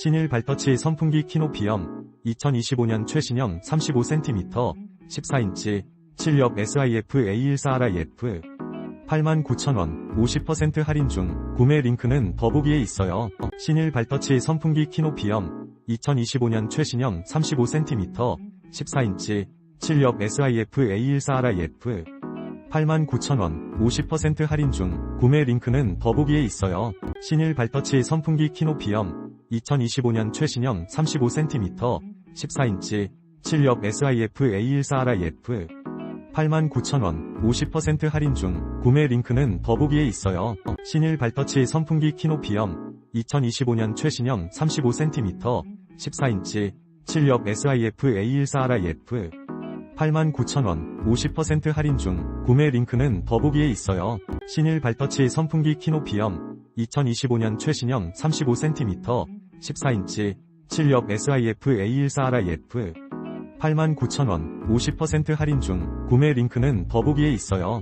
신일 발터치 선풍기 키노피엄 2025년 최신형 35cm 14인치 7엽 SIF A14RIF 89,000원 50% 할인 중 구매 링크는 더보기에 있어요. 신일 발터치 선풍기 키노피엄 2025년 최신형 35cm 14인치 7엽 SIF A14RIF 89,000원 50% 할인 중 구매 링크는 더보기에 있어요. 신일 발터치 선풍기 키노피엄 2025년 최신형 35cm 14인치 7엽 SIF A14RIF 89,000원 50% 할인 중 구매 링크는 더보기에 있어요. 신일 발터치 선풍기 키노피엄 2025년 최신형 35cm 14인치 7엽 SIF A14RIF 89,000원 50% 할인 중 구매 링크는 더보기에 있어요. 신일 발터치 선풍기 키노피엄 2025년 최신형 35cm 14인치 7엽 SIF A14RIF 89,000원 50% 할인 중 구매 링크는 더보기에 있어요.